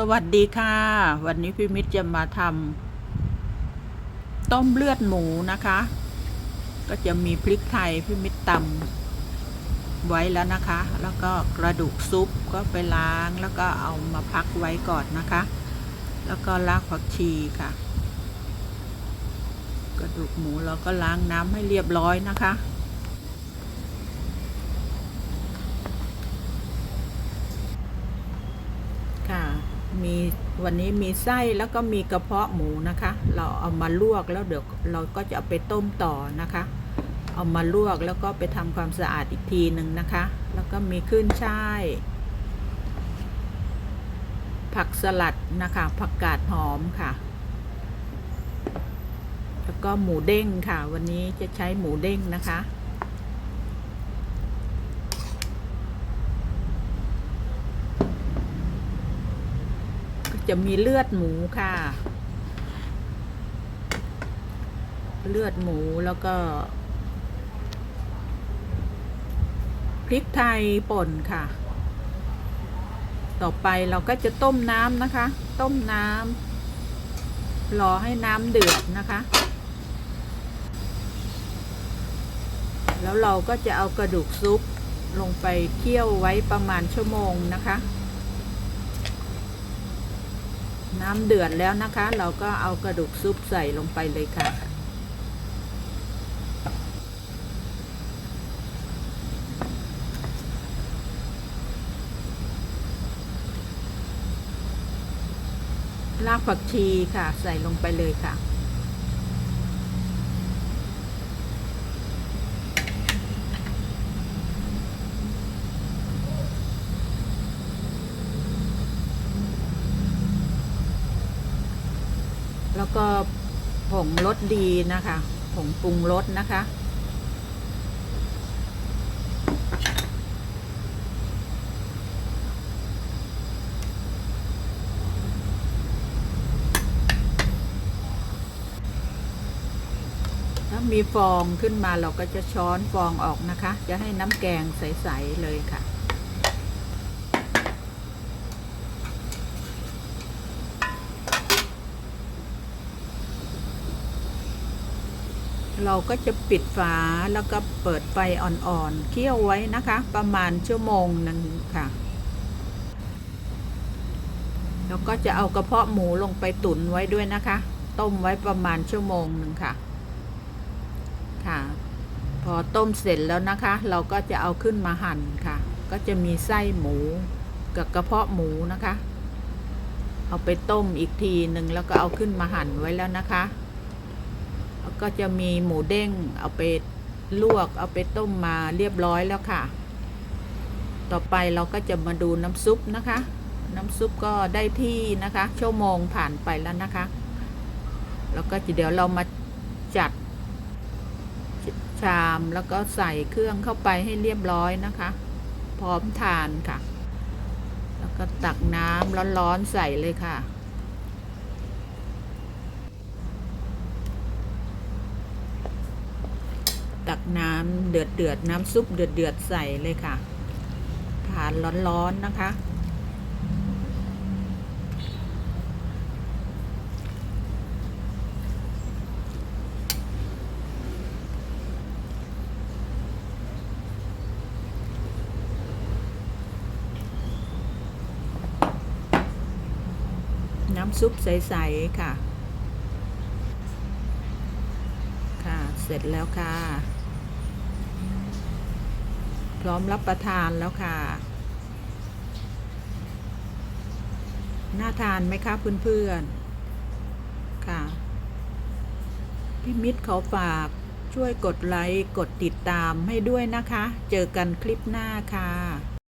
สวัสดีค่ะ วันนี้พี่มิตรจะมาทำต้มเลือดหมูนะคะ ก็จะมีพริกไทยพี่มิตรตำไว้แล้วนะคะ แล้วก็กระดูกซุปก็ไปล้างแล้วก็เอามาพักไว้ก่อนนะคะ แล้วก็รากผักชีค่ะ กระดูกหมูเราก็ล้างน้ำให้เรียบร้อยนะคะ ค่ะ มีวันนี้มีไส้แล้วก็มีกระเพาะหมูนะคะ เราเอามาลวกแล้วเดี๋ยวเราก็จะเอาไปต้มต่อนะคะ เอามาลวกแล้วก็ไปทำความสะอาดอีกทีหนึ่งนะคะ แล้วก็มีขึ้นช่ายผักสลัดนะคะผักกาดหอมค่ะ แล้วก็หมูเด้งค่ะ วันนี้จะใช้หมูเด้งนะคะ ก็ จะมีเลือดหมูค่ะ เลือดหมูแล้วก็พริกไทยป่นค่ะ ต่อไปเราก็จะต้มน้ำนะคะ ต้มน้ำรอให้น้ำเดือดนะคะ แล้วเราก็จะเอากระดูกซุปลงไปเคี่ยวไว้ประมาณชั่วโมงนะคะ น้ำเดือดแล้วนะคะ เราก็เอากระดูกซุปใส่ลงไปเลยค่ะ รากผักชีค่ะ ใส่ลงไปเลยค่ะ แล้วก็ผงรสดีนะคะ ผงปรุงรสนะคะ ถ้ามีฟองขึ้นมาเราก็จะช้อนฟองออกนะคะ จะให้น้ำแกงใส ๆ เลยค่ะ เราก็จะปิดฝาแล้วก็เปิดไฟอ่อนๆเคี่ยวไว้นะคะ ประมาณชั่วโมงหนึ่งค่ะ แล้วก็จะเอากระเพาะหมูลงไปตุ๋นไว้ด้วยนะคะ ต้มไว้ประมาณชั่วโมงหนึ่งค่ะ ค่ะ พอต้มเสร็จแล้วนะคะ เราก็จะเอาขึ้นมาหั่นค่ะ ก็จะมีไส้หมูกับกระเพาะหมูนะคะ เอาไปต้มอีกทีหนึ่งแล้วก็เอาขึ้นมาหั่นไว้แล้วนะคะ ก็จะมีหมูเด้งเอาไปลวกเอาไปต้มมาเรียบร้อยแล้วค่ะ ต่อไปเราก็จะมาดูน้ำซุปนะคะ น้ำซุปก็ได้ที่นะคะ ชั่วโมงผ่านไปแล้วนะคะ แล้วก็เดี๋ยวเรามาจัดชามแล้วก็ใส่เครื่องเข้าไปให้เรียบร้อยนะคะ พร้อมทานค่ะ แล้วก็ตักน้ำร้อนๆใส่เลยค่ะ ตักน้ำเดือดเดือดน้ำซุปเดือดเดือดใส่เลยค่ะทานร้อนๆนะคะ น้ำซุปใส ๆ ค่ะค่ะเสร็จแล้วค่ะ ร้อมรับประทานแล้วค่ะ น่าทานไหมคะเพื่อนๆ ค่ะ พี่มิตรขาฝากช่วยกดไลค์ กดติดตามให้ด้วยนะคะ เจอกันคลิปหน้าค่ะ